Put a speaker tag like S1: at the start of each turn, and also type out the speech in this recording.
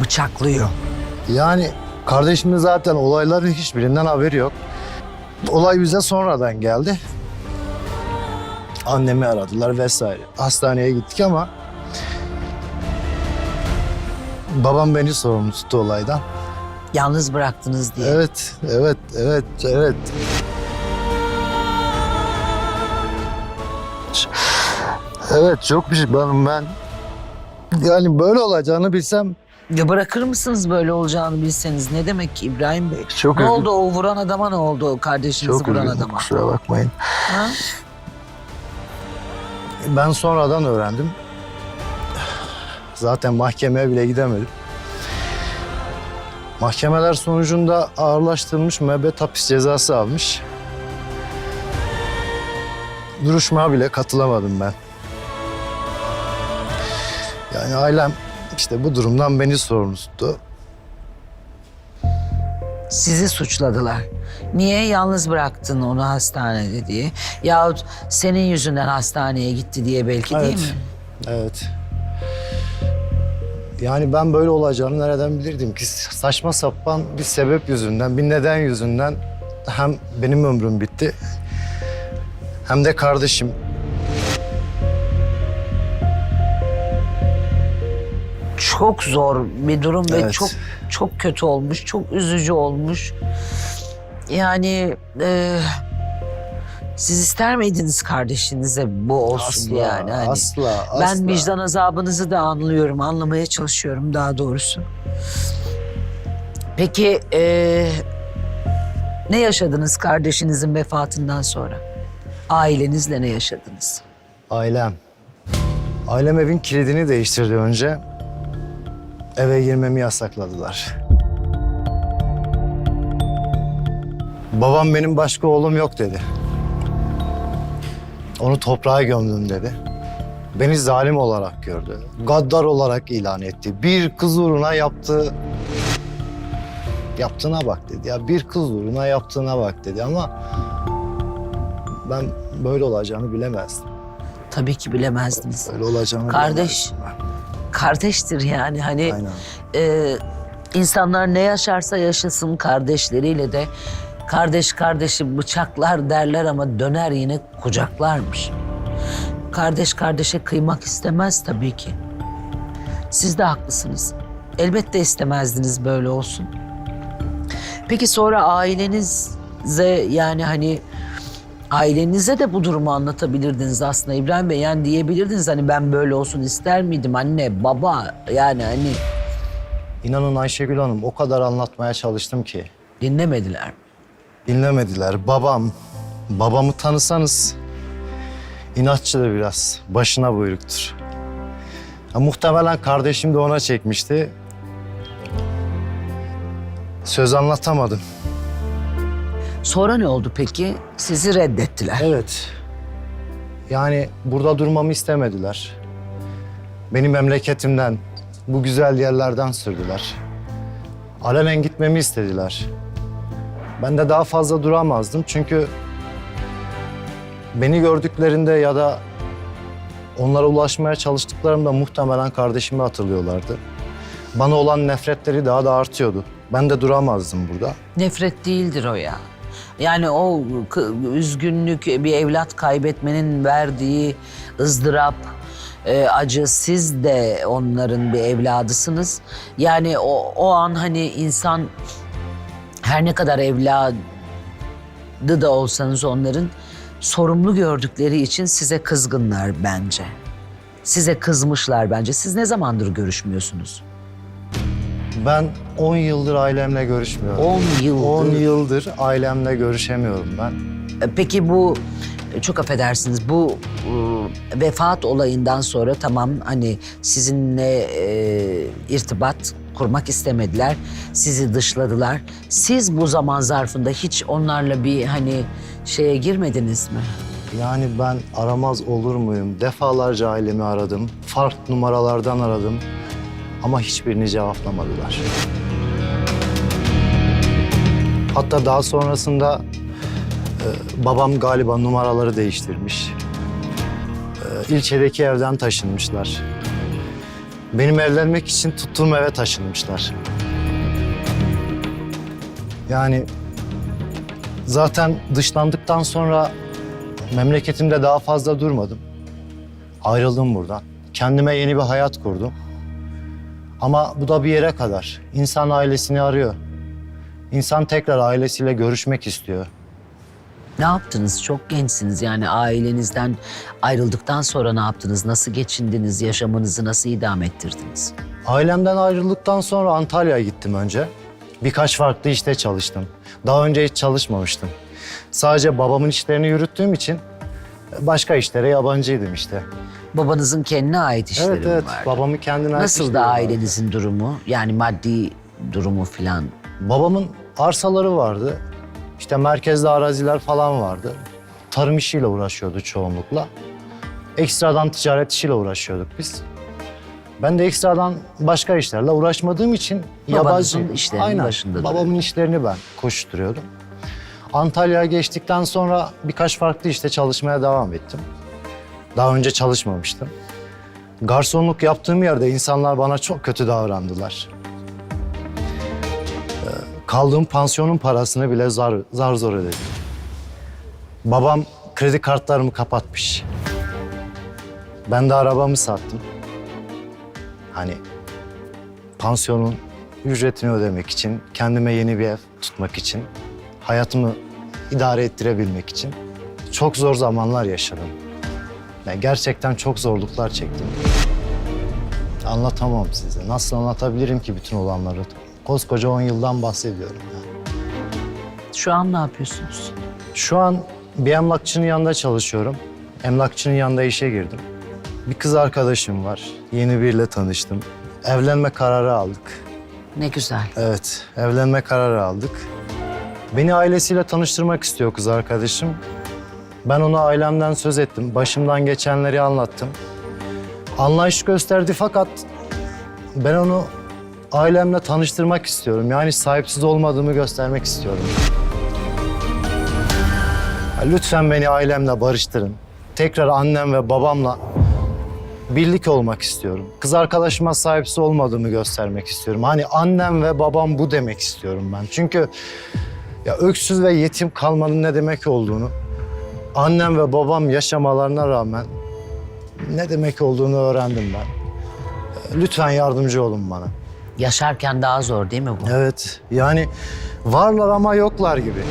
S1: bıçaklıyor.
S2: Yani kardeşimin zaten olayların hiçbirinden haberi yok. Olay bize sonradan geldi. Annemi aradılar vesaire. Hastaneye gittik ama babam beni sorumlu tuttu olaydan.
S1: Yalnız bıraktınız diye.
S2: Evet, evet, evet, evet. Evet, çok pişmanım ben. Yani böyle olacağını bilsem
S1: Ya bırakır mısınız böyle olacağını bilseniz? Ne demek ki İbrahim Bey?
S2: çok
S1: ne
S2: üzü-
S1: oldu o vuran adama ne oldu o kardeşinizi
S2: Çok
S1: vuran
S2: üzüldüm,
S1: adama?
S2: kusura bakmayın.
S1: Ha?
S2: Ben sonradan öğrendim. Zaten mahkemeye bile gidemedim. Mahkemeler sonucunda ağırlaştırılmış müebbet hapis cezası almış. Duruşmaya bile katılamadım ben. Yani ailem işte bu durumdan beni sorumlu tuttu.
S1: Sizi suçladılar. Niye yalnız bıraktın onu hastanede diye? Yahut senin yüzünden hastaneye gitti diye belki değil mi?
S2: Evet. Yani ben böyle olacağını nereden bilirdim ki? Saçma sapan bir sebep yüzünden, bir neden yüzünden hem benim ömrüm bitti hem de kardeşim.
S1: Çok zor bir durum ve
S2: Evet.
S1: çok çok kötü olmuş, çok üzücü olmuş. Yani e, siz ister miydiniz kardeşinize bu olsun
S2: Asla,
S1: yani? Hani
S2: asla, asla.
S1: Ben vicdan azabınızı da anlıyorum, anlamaya çalışıyorum daha doğrusu. Peki e, ne yaşadınız kardeşinizin vefatından sonra? Ailenizle ne yaşadınız?
S2: Ailem. Ailem evin kilidini değiştirdi önce. Eve girmemi yasakladılar. Babam benim başka oğlum yok dedi. Onu toprağa gömdüm dedi. Beni zalim olarak gördü. Gaddar olarak ilan etti. Bir kız uğruna yaptığı... Yaptığına bak dedi. Ya bir kız uğruna yaptığına bak dedi ama... Ben böyle olacağını bilemezdim.
S1: Tabii ki bilemezdiniz.
S2: Böyle olacağını
S1: Kardeş.
S2: bilemezdim
S1: Kardeştir yani hani.
S2: Aynen.
S1: e, insanlar ne yaşarsa yaşasın kardeşleriyle de kardeş kardeşi bıçaklar derler ama döner yine kucaklarmış. Kardeş kardeşe kıymak istemez tabii ki. Siz de haklısınız. Elbette istemezdiniz böyle olsun. Peki sonra ailenize yani hani ailenize de bu durumu anlatabilirdiniz aslında İbrahim Bey. Yani diyebilirdiniz hani ben böyle olsun ister miydim anne baba yani hani
S2: İnanın Ayşegül Hanım o kadar anlatmaya çalıştım ki.
S1: dinlemediler mi?
S2: Dinlemediler. Babam, babamı tanısanız inatçıdır biraz. Başına buyruktur. Ya, muhtemelen kardeşim de ona çekmişti. Söz anlatamadım.
S1: Sonra ne oldu peki? Sizi reddettiler.
S2: Evet. Yani burada durmamı istemediler. Beni memleketimden, bu güzel yerlerden sürdüler. Alenen gitmemi istediler. Ben de daha fazla duramazdım çünkü beni gördüklerinde ya da onlara ulaşmaya çalıştıklarında muhtemelen kardeşimi hatırlıyorlardı. Bana olan nefretleri daha da artıyordu. Ben de duramazdım burada.
S1: Nefret değildir o ya. Yani o üzgünlük, bir evlat kaybetmenin verdiği ızdırap, e, acı siz de onların bir evladısınız. Yani o, o an hani insan her ne kadar evladı da olsanız onların sorumlu gördükleri için size kızgınlar bence. Size kızmışlar bence. Siz ne zamandır görüşmüyorsunuz?
S2: Ben 10 yıldır ailemle görüşmüyorum.
S1: 10 yıldır.
S2: 10 yıldır ailemle görüşemiyorum ben.
S1: E, Peki bu çok affedersiniz bu e, vefat olayından sonra tamam hani sizinle e, irtibat kurmak istemediler. Sizi dışladılar. Siz bu zaman zarfında hiç onlarla bir hani şeye girmediniz mi?
S2: Yani ben aramaz olur muyum? Defalarca ailemi aradım. Farklı numaralardan aradım. Ama hiçbirini cevaplamadılar. Hatta daha sonrasında e, babam galiba numaraları değiştirmiş. E, ilçedeki evden taşınmışlar. benim evlenmek için tuttuğum eve taşınmışlar. Yani zaten dışlandıktan sonra memleketimde daha fazla durmadım. Ayrıldım buradan. Kendime yeni bir hayat kurdum. Ama bu da bir yere kadar. İnsan ailesini arıyor. İnsan tekrar ailesiyle görüşmek istiyor.
S1: Ne yaptınız? Çok gençsiniz. Yani ailenizden ayrıldıktan sonra ne yaptınız? Nasıl geçindiniz? Yaşamınızı nasıl idame ettirdiniz?
S2: Ailemden ayrıldıktan sonra Antalya'ya gittim önce. Birkaç farklı işte çalıştım. Daha önce hiç çalışmamıştım. Sadece babamın işlerini yürüttüğüm için başka işlere yabancıydım işte.
S1: Babanızın kendine ait işleri
S2: evet
S1: mi
S2: evet.
S1: vardı?
S2: Babamın kendine ait
S1: Nasıl
S2: işleri
S1: da
S2: vardı.
S1: ailenizin durumu? Yani maddi durumu filan.
S2: Babamın arsaları vardı. İşte merkezde araziler falan vardı. Tarım işiyle uğraşıyordu çoğunlukla. Ekstradan ticaret işiyle uğraşıyorduk biz. Ben de ekstradan başka işlerle uğraşmadığım için
S1: Babanızın
S2: yabancı.
S1: işlerinin
S2: Aynen.
S1: başında
S2: Babamın işlerini ben koşturuyordum. Antalya'ya geçtikten sonra birkaç farklı işte çalışmaya devam ettim. Daha önce çalışmamıştım. Garsonluk yaptığım yerde insanlar bana çok kötü davrandılar. Kaldığım pansiyonun parasını bile zar, zar zor ödedim. Babam kredi kartlarımı kapatmış. Ben de arabamı sattım. Hani pansiyonun ücretini ödemek için, kendime yeni bir ev tutmak için, hayatımı idare ettirebilmek için çok zor zamanlar yaşadım. Yani gerçekten çok zorluklar çektim. Anlatamam size. Nasıl anlatabilirim ki bütün olanları? Koskoca 10 yıldan bahsediyorum ya.
S1: Şu an ne yapıyorsunuz?
S2: Şu an bir emlakçının yanında çalışıyorum. Emlakçının yanında işe girdim. Bir kız arkadaşım var. Yeni biriyle tanıştım. Evlenme kararı aldık.
S1: Ne güzel.
S2: Evet, evlenme kararı aldık. Beni ailesiyle tanıştırmak istiyor kız arkadaşım. Ben ona ailemden söz ettim. Başımdan geçenleri anlattım. Anlayış gösterdi fakat ben onu ailemle tanıştırmak istiyorum. Yani sahipsiz olmadığımı göstermek istiyorum. Lütfen beni ailemle barıştırın. Tekrar annem ve babamla birlik olmak istiyorum. Kız arkadaşıma sahipsiz olmadığımı göstermek istiyorum. Hani annem ve babam bu demek istiyorum ben. Çünkü ya öksüz ve yetim kalmanın ne demek olduğunu annem ve babam yaşamalarına rağmen ne demek olduğunu öğrendim ben. Lütfen yardımcı olun bana.
S1: Yaşarken daha zor değil mi bu?
S2: Evet yani varlar ama yoklar gibi.